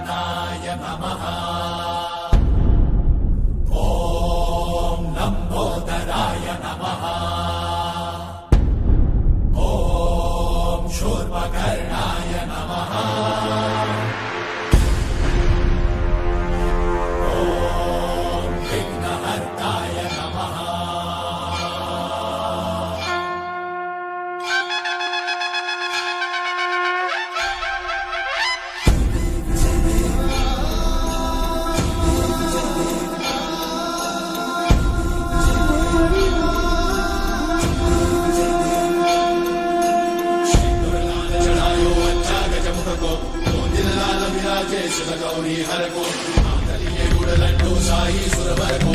ईशानाय नमः మాటలంటూ సాయి సురవరకు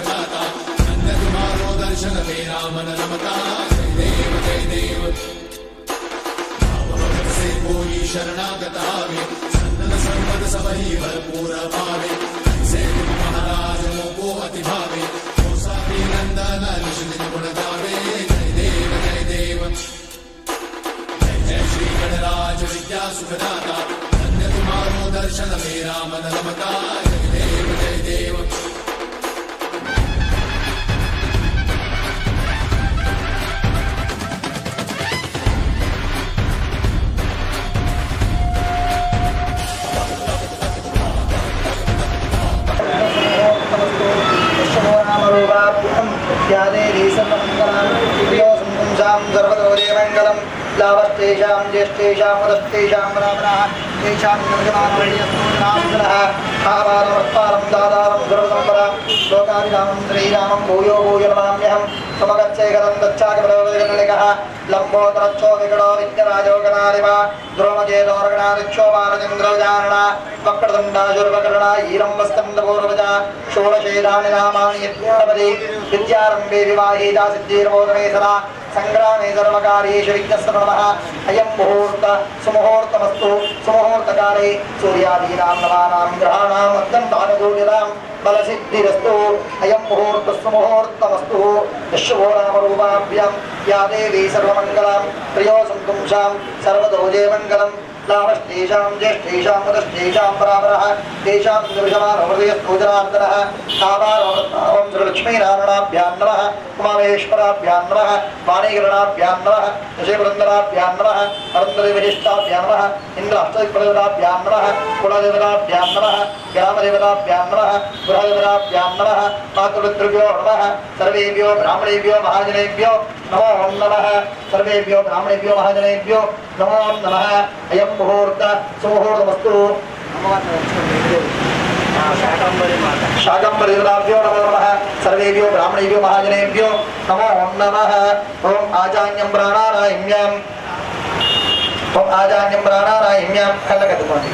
प्रजाता नन्दकुमारो दर्शन ते रामन रमता जय देव जय देव से कोई शरणागतावे चंदन संपद सबही भरपूर पावे से महाराज मोको अति भावे ేశంగలం లాభస్తేషాం జ్యేష్టేషాం వదస్తేషాం రామణ తేషాం హారారమత్పారం దాదారం దురసంపద శ్లోకాది రామం శ్రీరామం భూయో భూయమామ్యహం సమగచ్చైకరం దచ్చాగమరవేగనిక లంబోదరచ్చో విగడో విద్యరాజోగణాదివ ద్రోమజేదోర్గణాదిక్షో బాలచంద్రజారణ వక్రదండాజుర్వకరణ ఈరం వస్కందపూర్వజ షోడశైరాణి నామాని యజ్ఞాపది విద్యారంభే వివాహీదా సిద్ధిర్వోదమేసర సంగ్రామే సర్వకార్యేషు విఘ్నస్య నమః అయం ముహూర్త సుముహూర్తమస్తు సుముహూర్తకాలే సూర్యాదీనాం నవానాం గ్రహాణాం అత్యంతానుకూలినాం బలసిద్ధిరస్తు అయం ముహూర్త సుముహూర్తమస్తు విశ్వో నామరూపాభ్యాం యా దేవీ సర్వమంగళాం ప్రియో సంతుంషాం సర్వదోజే మంగళం లాభస్తేషాం జ్యేష్ఠేషాం ముదస్తేషాం పరాపరः తేషాం నిర్జమానో హృదయస్తోజనార్దనः కామారోం శ్రీలక్ష్మీనారాయణాభ్యాం నమः ఉమామేశ్వరాభ్యాం నమः వాణీకరణాభ్యాం నమः దశపురందరాభ్యాం నమः అరుంధదేవజిష్టాభ్యాం నమः ఇంద్రాష్టదిక్పదవిదాభ్యాం నమः కులదేవతాభ్యాం నమः గ్రామదేవతాభ్యాం నమः గృహదేవతాభ్యాం నమः మాతృపితృభ్యో నమः సర్వేభ్యో బ్రాహ్మణేభ్యో మహాజనేభ్యో నమో నమః సర్వేభ్యో బ్రాహ్మణేభ్యో మహాజనేభ్యో నమో నమః అయం ముహూర్త సుముహూర్తమస్తు శాకంబరిభ్యో నమో నమ. సర్వేభ్యో బ్రాహ్మణేభ్యో మహాజనేభ్యో నమో నమ. ఓం ఆచాన్యం ప్రాణారాయణ్యం. ఆజాన్యం ఆచాన్యం ప్రాణారాయమ్యాం కళ్ళకట్టుకోండి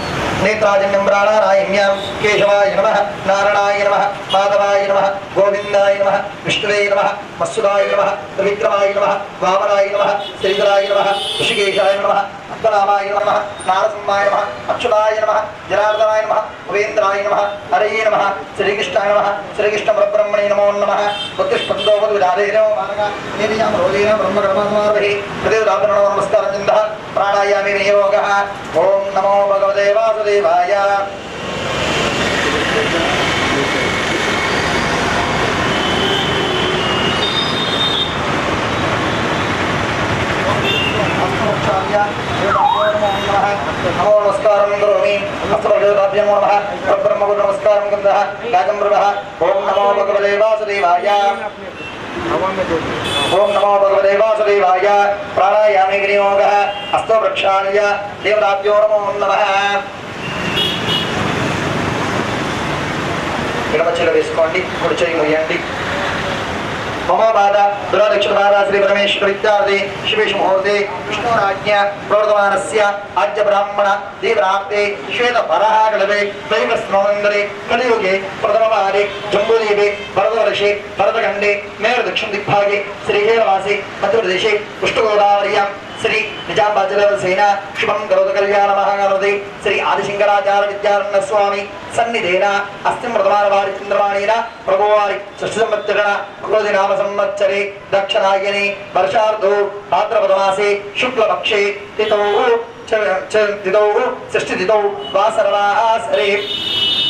నేత్రాజన్యం ప్రాణారాయమ్యాం కేశవాయ నమ నారాయణ నమ మాధవాయ నమ గోవిందాయ నమ విష్ణువే నమ మత్సుదాయ నమ త్రివిక్రమాయ నమ వామనాయ నమ శ్రీధరాయ నమ ఋషికేశాయ నమ పద్మనాభాయ నమ నారసింహాయ నమ అచ్యుతాయ నమ జనార్దనాయ నమ ఉపేంద్రాయ నమ హరయే నమ శ్రీకృష్ణాయ నమ శ్రీకృష్ణ పరబ్రహ్మణే నమో నమ బుద్ధిష్పందోపదు రాధేనో బాలగా నేనియాం రోజేన బ్రహ్మ రోగేన హృదయ ప్రతిదాపనో నమస్కారం చింద ప్రాణాయామి వినియోగ ఓం నమో భగవతే వాసుదేవాయ నమో నమస్కారం కరోమి హస్తభ్యం నమ బ్రహ్మగురు నమస్కారం కంద కాకంబృహ ఓం నమో భగవతే వాసుదేవాయ ఓం నమో భగవతే వాసుదేవాయ ప్రాణాయామి వినియోగ. హస్తో ప్రక్షాళ్య దేవతాభ్యో నమో నమ. ఎడమ చెల వేసుకోండి కుడి చేయి మొయ్యండి. మమోపాద దురాదక్షిణమారా శ్రీ పరమేశ్వర విద్యార్థి శివేష్ ముహూర్తే విష్ణురాజ్ఞ ప్రవర్తమానస్య ఆద్య బ్రాహ్మణ దీవరాప్తే శ్వేత వరహాగళవే దైవ స్మోందరే కలియుగే ప్రథమవారి జంబూదీపే భరతవర్షే భరతఖండే మేరు దక్షిణ దిగ్భాగే శ్రీహేలవాసి మధ్యప్రదేశే పుష్పగోదావర్యాం శ్రీ నిజాంబాజలసేన శుభం గౌత కళ్యాణ మహాగణపతి శ్రీ ఆదిశంకరాచార్య విద్యారణ్య స్వామి సన్నిధేన అస్తి మృతమాన వారి చంద్రమాణేన ప్రభువారి షష్ఠ సంవత్సరణ క్రోధి నామ సంవత్సరే దక్షిణాయని వర్షార్థో భాద్రపదమాసే శుక్లపక్షే తిథౌ చ- చ- తిథౌ షష్ఠి తిథౌ వాసరవాసరే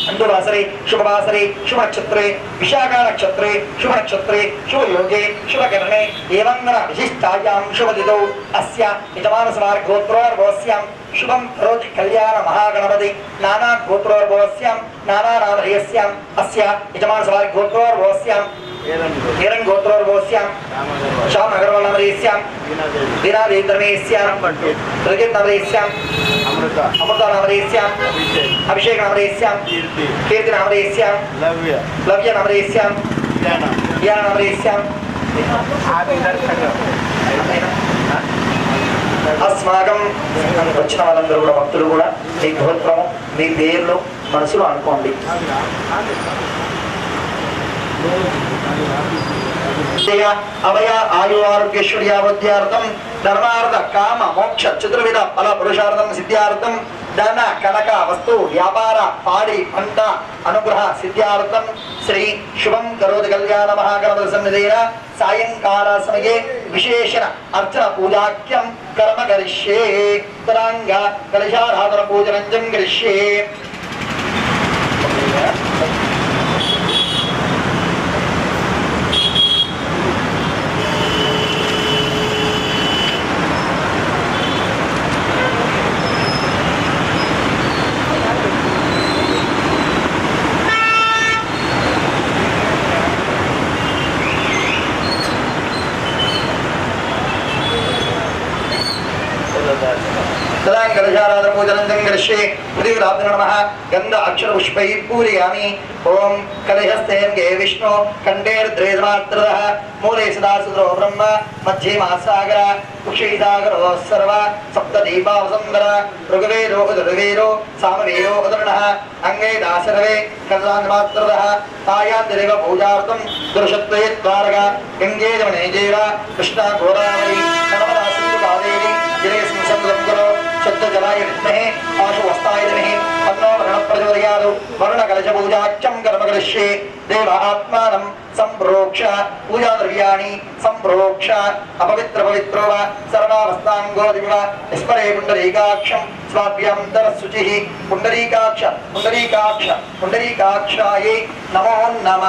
అండువాసరే శుభవాసరే శుభక్షత్రే విశాఖానక్షత్రే శుభనక్షత్రే శుభయోగే శుభకరణే ఏమంగన విశిష్టాయాం శుభదిదౌ అస్య యజమానసమార్గోత్రోర్భవస్యాం శుభం కరోతి కళ్యాణ మహాగణపతి నానా గోత్రోర్భవస్యాం నానా నామధేయస్యాం అస్య యజమానసమార్ గోత్రోర్భవస్యాం హిరణ్ గోత్రోర్భవస్యాం శ్యామ్ అగర్వాల్ నామధేయస్యాం దీనాదేంద్రమేస్యాం ప్రగీత్ నామధేయస్యాం అమృత అమృత నామధేయస్యాం అభిషేక్ నామధేయస్యాం కీర్తి నామధేయస్యాం లవ్య లవ్య నామధేయస్యాం జ్ఞాన నామధేయస్యాం ఆది దర్శక అస్మాకం. వచ్చిన వాళ్ళందరూ కూడా భక్తులు కూడా మీ గోత్రము మీ పేర్లు మనసులో అనుకోండి. జయ అభయ ఆయు ఆరోగ్యేశ్వర్యావద్యార్థం ధర్మార్థ కామ మోక్ష చతుర్విధ ఫల పురుషార్థం సిద్ధ్యార్థం ధన కనక వస్తు వ్యాపార పాడి పంట అనుగ్రహ సిద్ధ్యార్థం శ్రీ శుభం కరోతి కళ్యాణ మహాగణపతి సన్నిధేన సాయంకాల సమయే విశేషణ అర్చన పూజాఖ్యం కర్మ కరిష్యే తరాంగ కలశారాధన పూజనంజం కరిష్యే. పూజనం సంఘర్షే నమ గంధ అక్షర పుష్పై పూరయామి ఓం కలహస్తేంగే విష్ణు కంఠేర్ద్రేదమాత్రద మూలే సదాసుద్రో బ్రహ్మ మధ్యే మహాసాగర కుక్షీసాగరో సర్వ సప్త సప్తదీపావసుందర ఋగవేరో ఉదర్వేదో సామవేరో ఉదర్ణ అంగే దాశరవే కదాన్మాత్రద తాయాంతిరేవ పూజార్థం దుర్షత్వే ద్వారక గంగే జమనేజేవ కృష్ణ గోదావరి గురో శుద్ధ విద్మహే ఆశు వస్తాయ ధీమహి తన్నో వరుణ ప్రచోదయాదు వరుణ కలశ పూజాఖ్యం కర్మకరిష్యే దేవ ఆత్మానం సంప్రోక్ష పూజా ద్రవ్యాణి సంప్రోక్ష అపవిత్ర పవిత్రో వా సర్వావస్థాంగో దివ విస్మరే పుండరీకాక్షం స్వాభ్యంతర శుచి పుండరీకాక్ష పుండరీకాక్ష పుండరీకాక్షాయే నమో నమ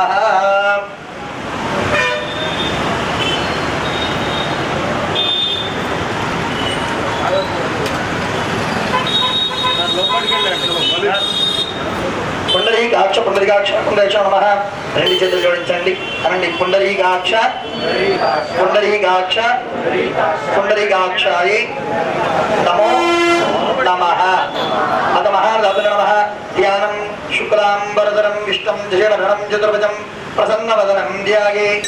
పుండరీకాక్ష పుండరీకాక్ష పుండరీక్ష నమ. రెండు చేతులు జోడించండి. అనండి పుండరీకాక్ష పుండరీకాక్ష పుండరీకాక్షాయి నమో నమ. అత మహారథ నమ. ధ్యానం శుక్లాంబరధరం విష్ణం జయవరణం చతుర్భుజం ప్రసన్నవదనం ధ్యాగే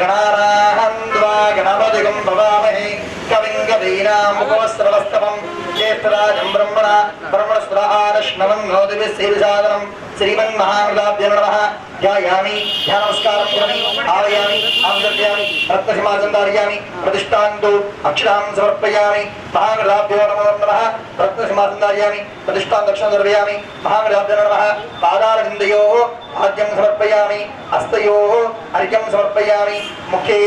సర్వవిఘ్నోపశాంతగే గణారాహం ద్వా గణపతిగం భవామహే కవిం కవీనాముపవస్త్రవస్తవం జ్యేష్ఠరాజం బ్రహ్మణ బ్రహ్మణస్వరానశ్నవం నోదిభిः సేవిసాదనం శ్రీమన్మహామృతాభ్య నమః ధ్యాయామి ధ్యానమస్కారం కరోమి ఆవయామి ఆందర్యామి రత్నసింహాసనం ధారయామి ప్రతిష్టాంతు అక్షరాం సమర్పయామి మహామృతాభ్యో నమో నమః రత్నసింహాసనం ధారయామి ప్రతిష్టాం దక్షిణం దర్వయామి మహామృతాభ్యో నమః పాదారవిందయోः ఆద్యం సమర్పయామి హస్తయోः అర్ఘ్యం సమర్పయామి ముఖ్యే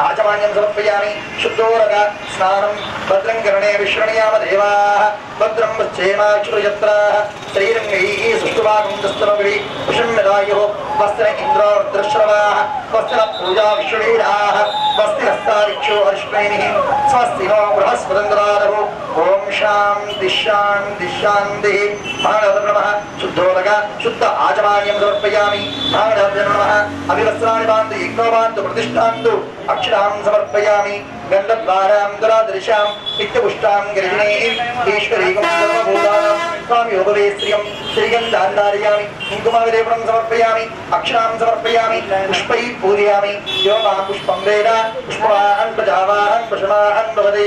ఆచమాన్యం సమర్పయామి శుద్ధోరగ స్నానం భద్రం కరణే విశ్రణయామ దేవా భద్రం పశ్చేమాక్షురయత్రాः శ్రీరంగైः సుష్టువాగం దస్తరవి విషమ్యదాయుः వస్త్ర ఇంద్రోర్దృశ్రవాः వస్త్ర పూజా విశ్వవీరాः వస్తి హస్తారిక్షో హర్ష్ణైః స్వస్తి నో బృహస్పతంద్రారో ఓం శాంతి శాంతి శాంతి భాగవత నమః శుద్ధోదక శుద్ధ ఆచమాన్యం సమర్పయామి భాగవత నమః అభివస్త్రాణి బాంతు యజ్ఞో బాంతు ప్రతిష్టాంతు అక్షరాం సమర్పయామి గంధద్వారాం దురాదృశాం నిత్యపుష్టాం గిరిజనైః ఈశ్వరీకం సర్వభూతానాం స్వామి యోగవే శ్రియం శ్రీగంధాంధారయామి కుంకుమావిరేపణం సమర్పయామి అక్షరాం సమర్పయామి పుష్పై పూజయామి యోగా పుష్పం వేద పుష్పవాహం ప్రజావాహం పశువాహన్ భవతి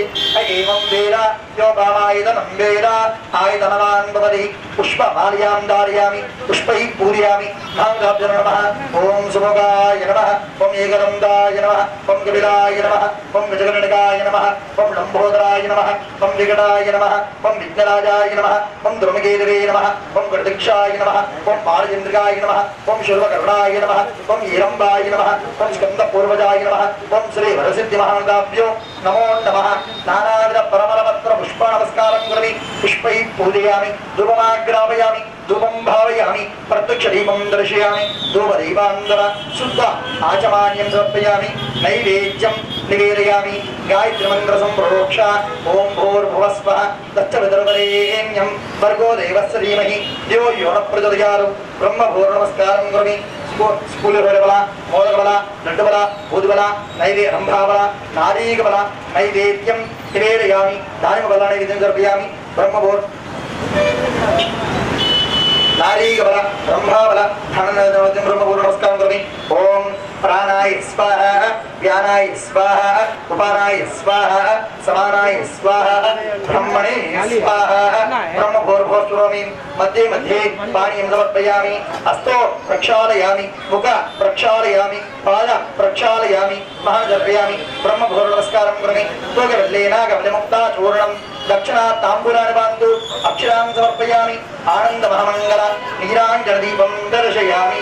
ఏవం వేద యోగామాయుధనం వేద ఆయుధనవాన్ భవతి పుష్పమాల్యాం ధారయామి పుష్పై పూజయామి భాగాభ్య నమ ఓం సుభగాయ నమ ఓం ఏకదందాయ నమః ఓం కపిలాయ నమ ఓం గజగణకాయ నమ ఓం లంబోదరాయ నమ ఓం వికటాయ నమ ఓం విఘ్నరాజాయ నమ ఓం ద్రుమకేతవే నమ ఓం గణదక్షాయ నమ ఓం బాలచంద్రికాయ నమ ఓం శుల్వకరుణాయ నమ ఓం ఈరంబాయ నమ ఓం స్కందపూర్వజాయ నమ ఓం శ్రీ వరసిద్ధి మహాదాభ్యో నమో నమ నానావిధ పరమలపత్ర పుష్ప నమస్కారం కరోమి పుష్పై పూజయామి ధూపమాగ్రాపయామి ధూపం భావయామి ప్రత్యక్ష దీపం దర్శయామి ధూపదీపాంతర శుద్ధ ఆచమాన్యం సమర్పయామి నైవేద్యం నివేదయామి గాయత్రి మంత్ర సంప్రోక్ష ఓం భోర్భువస్వ దచ్చ విదర్వరేణ్యం భర్గో దేవస్య ధీమహి దివో యోన ప్రచోదయారు బ్రహ్మ భూర్ నమస్కారం కృమి స్కూల్ మోదబల మోదక బల నైవే రంభా నారీకబల నైవేద్యం నివేదయామి దానిమ బల నైవేద్యం సమర్పయామి బ్రహ్మభూర్ నారీగబల బ్రహ్మాబల ధననోద్యం బ్రహ్మపూర్ణ నమస్కారం కరోమి ఓం ప్రాణాయ స్వాహ వ్యానాయ స్వాహ ఉపానాయ స్వాహ సమానాయ స్వాహ బ్రహ్మణే స్వాహ బ్రహ్మభూర్భోస్తురోమి మధ్యే మధ్యే పానీయం సమర్పయామి హస్తో ప్రక్షాళయామి ముఖ ప్రక్షాళయామి పాద ప్రక్షాళయామి మహాజర్పయామి బ్రహ్మ బ్రహ్మభూర్ నమస్కారం కరోమి తోగవల్లేనాగవలిముక్తా చూర్ణం దక్షిణా తాంబూలాన్ని బాంధు అక్షరాన్ని సమర్పయామి ఆనందమహమంగళ నీరాంజన దీపం దర్శయామి.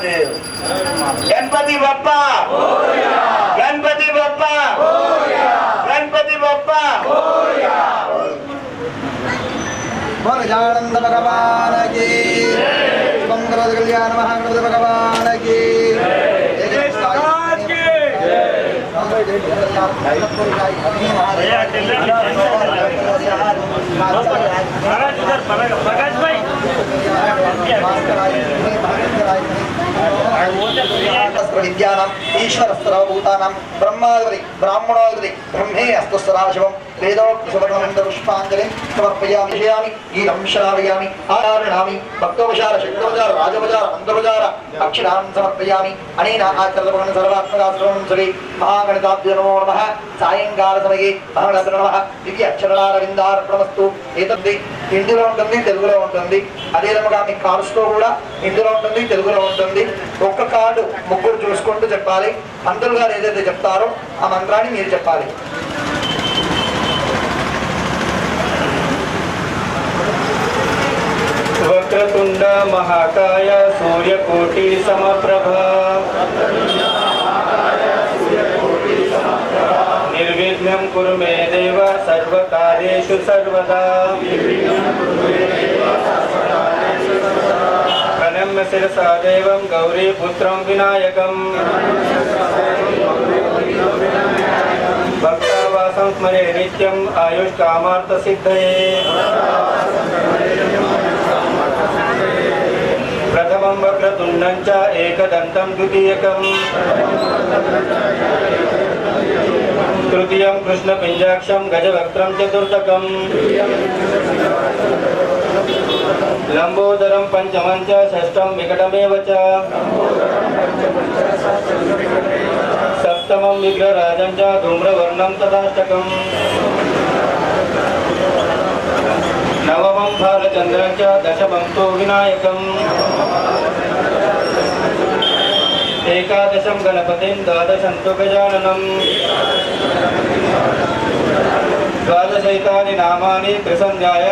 महादेव गणपति बप्पा गणपति बप्पा गणपति बप्पा गजानंद भगवान की शुभम करोति कल्याण महागणपति भगवान की जय जय साई की महाराज इधर प्रकाश भाई విద్యానం ఈశ్వరస్తరభూతానం బ్రహ్మాధిపతి బ్రాహ్మణోధిపతి బ్రహ్మే అస్తు సదాశివం సువర్ణమంద పుష్పాంజలి సమర్పయామి విషయామి గీతం శ్రావయామి ఆరాధనామి భక్తోపచార శక్తోపచార రాజోపచార మంత్రోపచార అక్షరాన్ సమర్పయామి అనేన ఆచరణ సర్వాత్మకాశ్రమం శ్రీ మహాగణితాభ్య నమో నమ సాయంకాల సమయే మహాగణపతి నమ ఇది అక్షరారవిందార్పణమస్తు ఏతద్ది హిందీలో ఉంటుంది తెలుగులో ఉంటుంది అదే విధముగా మీ కార్డ్స్లో కూడా హిందీలో ఉంటుంది తెలుగులో ఉంటుంది ఒక్క కార్డు ముగ్గురు చూసుకుంటూ చెప్పాలి. పంతులు గారు ఏదైతే చెప్తారో ఆ మంత్రాన్ని మీరు చెప్పాలి. वक्रतुंड महाकाय सूर्यकोटि समप्रभा। निर्विघ्नं कुरु मे देव सर्वकार्येषु सर्वदा। प्रणम्य शिरसा देवं गौरीपुत्रं विनायकम्। भक्तावासं स्मरे नित्यम् आयुष्कामार्थसिद्धये సిద్ధయే ప్రథమం వక్రతుండం చ ఏకదంతం ద్వితీయకం తృతీయం కృష్ణపింజాక్షం గజవక్త్రం చతుర్థకం లంబోదరం పంచమం చ షష్టం వికటమేవ చ సప్తమం విగ్రహరాజం చ ధూమ్రవర్ణం नवमं भालचन्द्रं च दशमं तु विनायकम्। एकादशं गणपतिं, द्वादशं तु गजाननम्। द्वादशैतानि नामानि त्रिसन्ध्याय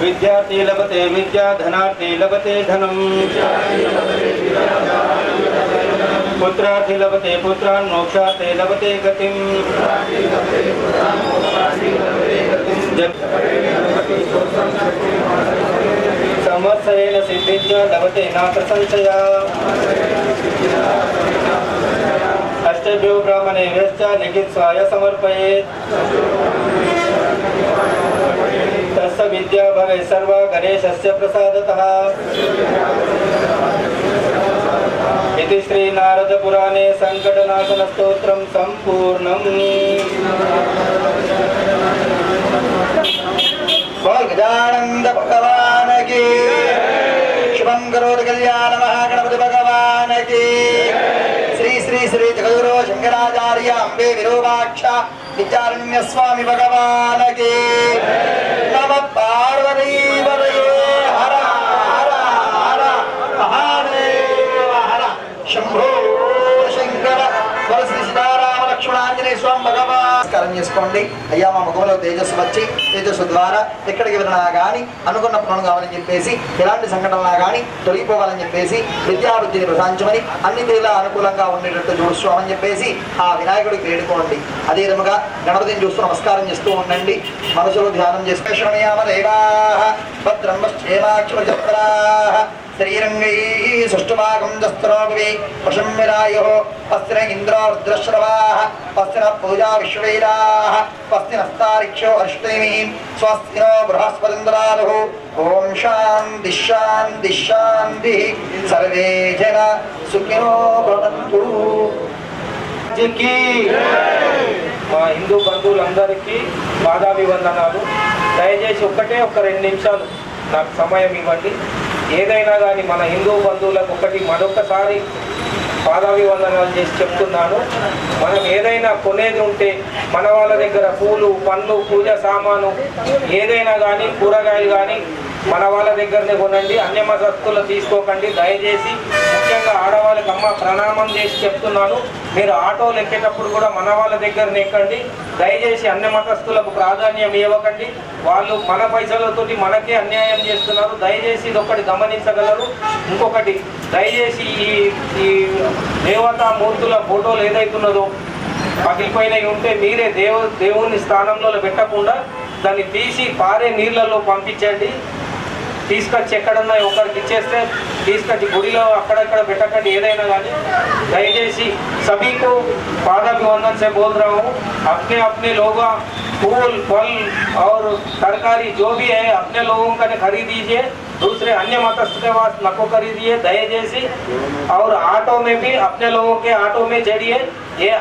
विद्यार्थी लभते विद्या, धनार्थी लभते धनम्। पुत्रार्थी लभते पुत्रान् मोक्षार्थे लभते गतिम्। जप- संवत्सरेण सिद्धिश्च लभते नात्र संशया अष्टभ्यो ब्राह्मणेभ्यश्च लिखित्वाय समर्पयेत्। तस्य विद्या भवेत् सर्वा गणेशस्य प्रसादतः। ఇది శ్రీ నారద పురాణే సంకటనాశన స్తోత్రం సంపూర్ణం గజానంద భగవానకి శుభం కరోతు కళ్యాణ మహాగణపతి భగవానకి శ్రీ శ్రీ శ్రీ జగద్గురు శంకరాచార్య అంబే విరూపాక్ష విద్యారణ్య భగవానకి నమ పార్వతీ శంభో శంకర వర సీతారామ లక్ష్మణాంజనేయ స్వామి చేసుకోండి. అయ్యా మా ముఖంలో తేజస్సు వచ్చి తేజస్సు ద్వారా ఎక్కడికి వెళ్ళినా కానీ అనుకున్న పనులు కావాలని చెప్పేసి ఎలాంటి సంఘటనలా కానీ తొలగిపోవాలని చెప్పేసి విద్యాబుద్ధిని ప్రశాంతమని అన్ని తీరులా అనుకూలంగా ఉండేటట్టు చూసుకోమని చెప్పేసి ఆ వినాయకుడికి వేడుకోండి. అదే విధముగా గణపతిని చూస్తూ నమస్కారం చేస్తూ ఉండండి. మనసులో ధ్యానం చేస్తే భద్రం క్షేమాక్షరా శ్రీరంగై సుష్టుమాగం దస్త్రోపి వశం విరాయో పస్తిన ఇంద్రో పూజా విశ్వవైరాः పస్తినస్తారిక్షో అష్టమి స్వస్తినో బృహస్పతింద్రాలు ఓం శాంతి శాంతి సర్వే మా హిందూ బంధువులందరికీ పాదాభివందనాలు. దయచేసి ఒక్కటే ఒక రెండు నిమిషాలు. నాకు సమయం ఇవ్వండి. ఏదైనా కానీ మన హిందూ బంధువులకు ఒకటి మరొకసారి పాదాభివందనాలు చేసి చెప్తున్నాను. మనం ఏదైనా కొనేది ఉంటే మన వాళ్ళ దగ్గర పూలు పండ్లు పూజ సామాను ఏదైనా కానీ కూరగాయలు కానీ మన వాళ్ళ దగ్గరనే కొనండి అన్య మతస్థులు తీసుకోకండి. దయచేసి ముఖ్యంగా ఆడవాళ్ళకి అమ్మ ప్రణామం చేసి చెప్తున్నాను. మీరు ఆటోలు ఎక్కేటప్పుడు కూడా మన వాళ్ళ దగ్గరనే ఎక్కండి. దయచేసి అన్య మతస్థులకు ప్రాధాన్యం ఇవ్వకండి. వాళ్ళు మన పైసలతోటి మనకే అన్యాయం చేస్తున్నారు. దయచేసి ఇది ఒకటి గమనించగలరు. ఇంకొకటి దయచేసి ఈ ఈ దేవతా మూర్తుల ఫోటోలు ఏదైతున్నదో పగిలిపోయినవి ఉంటే మీరే దేవు దేవుని స్థానంలో పెట్టకుండా దాన్ని తీసి పారే నీళ్ళలో పంపించండి. తీసుకొచ్చి ఎక్కడన్నా ఒకరికి ఇచ్చేస్తే తీసుకొచ్చి గుడిలో అక్కడక్కడ పెట్టకండి ఏదైనా కానీ దయచేసి సభీకు पादाभिवंदन से बोल रहा हूँ अपने अपने लोग फूल फल और तरकारी जो भी है अपने लोगों का खरीद दीजिए दूसरे अन्य मतस्थ के पास नको खरीदिए दहे जैसी और ऑटो में भी अपने लोगों के ऑटो में चढ़िए ये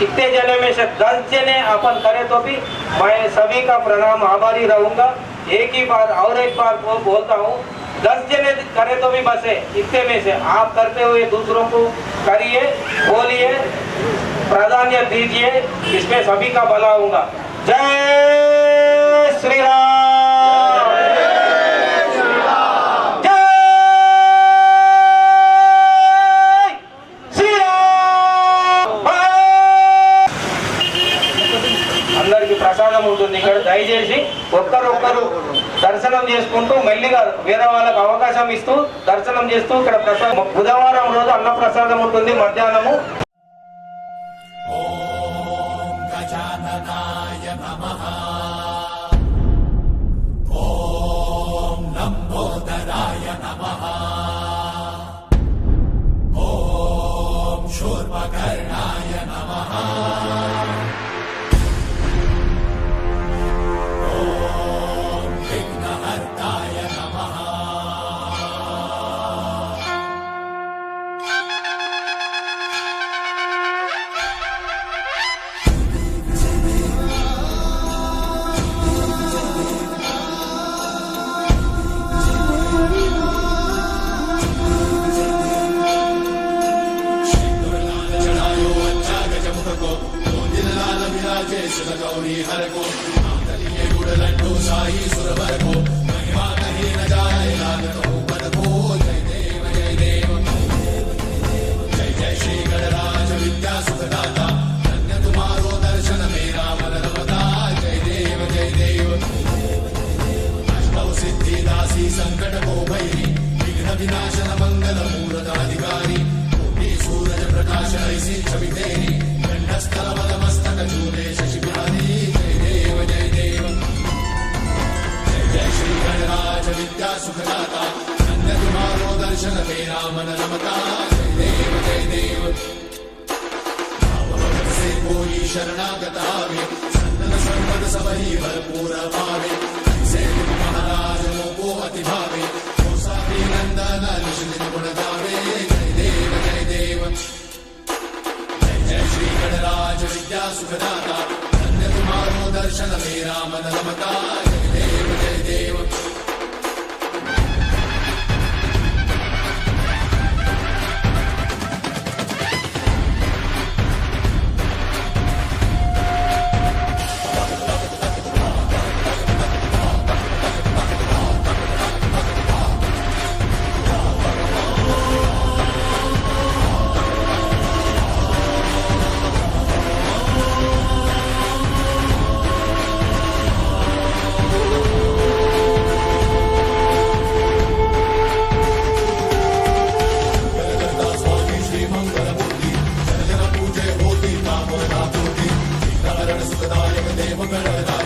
कितने जने में से दस जने अपन करे तो भी मैं सभी का प्रणाम आभारी रहूंगा एक ही बार और एक बार वो बोलता हूँ, दस जने करे तो भी बसे, इतने में से। आप करते हुए दूसरों को करिए, बोलिए, प्राधान्य दीजिए, इसमें सभी का भला होगा। जय श्री राम। దర్శనం చేసుకుంటూ మెల్లిగా వేరే వాళ్ళకి అవకాశం ఇస్తూ దర్శనం చేస్తూ ఇక్కడ ప్రసాదం బుధవారం రోజు అన్న ప్రసాదం ఉంటుంది మధ్యాహ్నము. సంకటమో భైరి విఘ్న వినాశన మంగళ మూలతాధికారి కోటి సూరజ ప్రకాశ ఐసి చవితేరి గండస్థల మస్తక చూడే శశిపురాని జయ దేవ జయ దేవ జయ జయ శ్రీ గణరాజ విద్యా సుఖదాత నందకుమారో దర్శన మేరా మన నమత జయ దేవ జయ దేవ శరణాగతావే సంతన సంపద సభ భరపూర భావే भवति भावे कोसापि जय देव जय देव जय जय श्री श्रीगणराज विद्यासुखदाता धन्य कुमारो दर्शन मे राम नमता